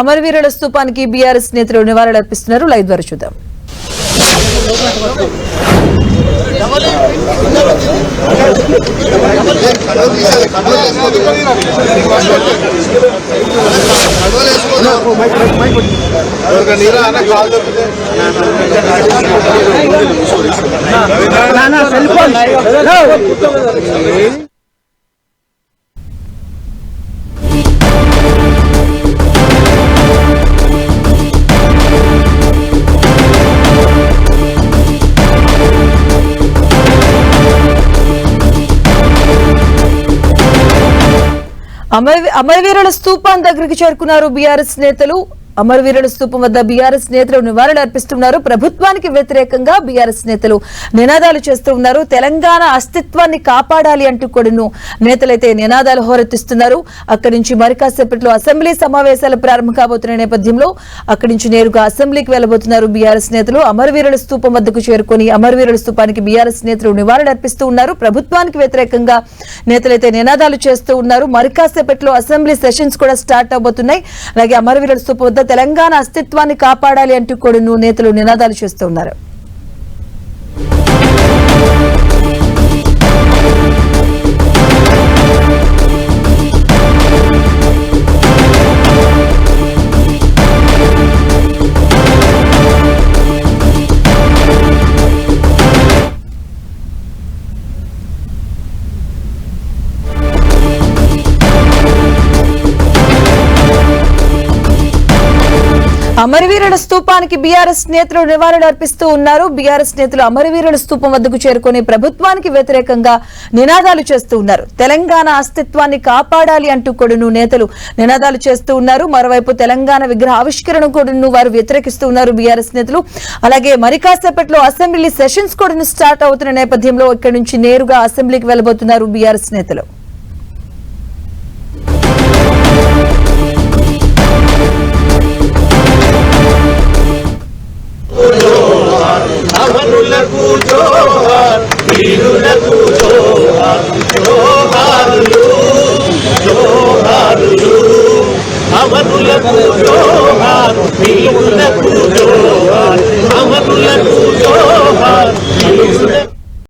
అమరవీరుల స్తూపానికి బీఆర్ఎస్ నేతలు నివాళులర్పిస్తున్నారు. లైవ్ ద్వారా చూద్దాం. అన్న అమరవీరుల స్థూపాన్ని దగ్గరికి చేరుకున్నారు బీఆర్ఎస్ నేతలు. అమరవీరుల స్థూపం వద్ద బీఆర్ఎస్ నేతలు నివాళులు అర్పిస్తున్నారు. ప్రభుత్వానికి వ్యతిరేకంగా బీఆర్ఎస్ నేతలు నినాదాలు చేస్తూ ఉన్నారు. తెలంగాణ అస్తిత్వాన్ని కాపాడాలి అంటూ కూడాను నేతలైతే నినాదాలు హోరెత్తిస్తున్నారు. అక్కడి నుంచి మరికాసేపట్లో అసెంబ్లీ సమావేశాలు ప్రారంభం కాబోతున్న నేపథ్యంలో అక్కడి నుంచి నేరుగా అసెంబ్లీకి వెళ్ళబోతున్నారు బీఆర్ఎస్ నేతలు. అమరవీరుల స్థూపం వద్దకు చేరుకొని అమరవీరుల స్థూపానికి బీఆర్ఎస్ నేతలు నివాళులు అర్పిస్తూ ఉన్నారు. ప్రభుత్వానికి వ్యతిరేకంగా నేతలైతే నినాదాలు చేస్తూ ఉన్నారు. మరికాసేపట్లో అసెంబ్లీ సెషన్స్ కూడా స్టార్ట్ అవబోతున్నాయి. అలాగే అమరవీరుల స్థూపం వద్ద తెలంగాణ అస్తిత్వాన్ని కాపాడాలి అంటూ కూడా నేతలు నినాదాలు చేస్తున్నారు అమరవీరుల స్థూపానికి బీఆర్ఎస్ నేతలు నివారణ అర్పిస్తూ ఉన్నారు. బీఆర్ఎస్ నేతలు అమరవీరుల స్థూపం వద్దకు చేరుకొని ప్రభుత్వానికి వ్యతిరేకంగా నినాదాలు చేస్తూ ఉన్నారు. తెలంగాణ అస్తిత్వాన్ని కాపాడాలి అంటూ కూడాను నేతలు నినాదాలు చేస్తూ ఉన్నారు. మరోవైపు తెలంగాణ విగ్రహ ఆవిష్కరణ కూడాను వారు వ్యతిరేకిస్తూ ఉన్నారు బీఆర్ఎస్ నేతలు. అలాగే మరి కాసేపట్లో అసెంబ్లీ సెషన్స్ కూడా స్టార్ట్ అవుతున్న నేపథ్యంలో ఇక్కడి నుంచి నేరుగా అసెంబ్లీకి వెళ్ళబోతున్నారు బీఆర్ఎస్ నేతలు. Deus.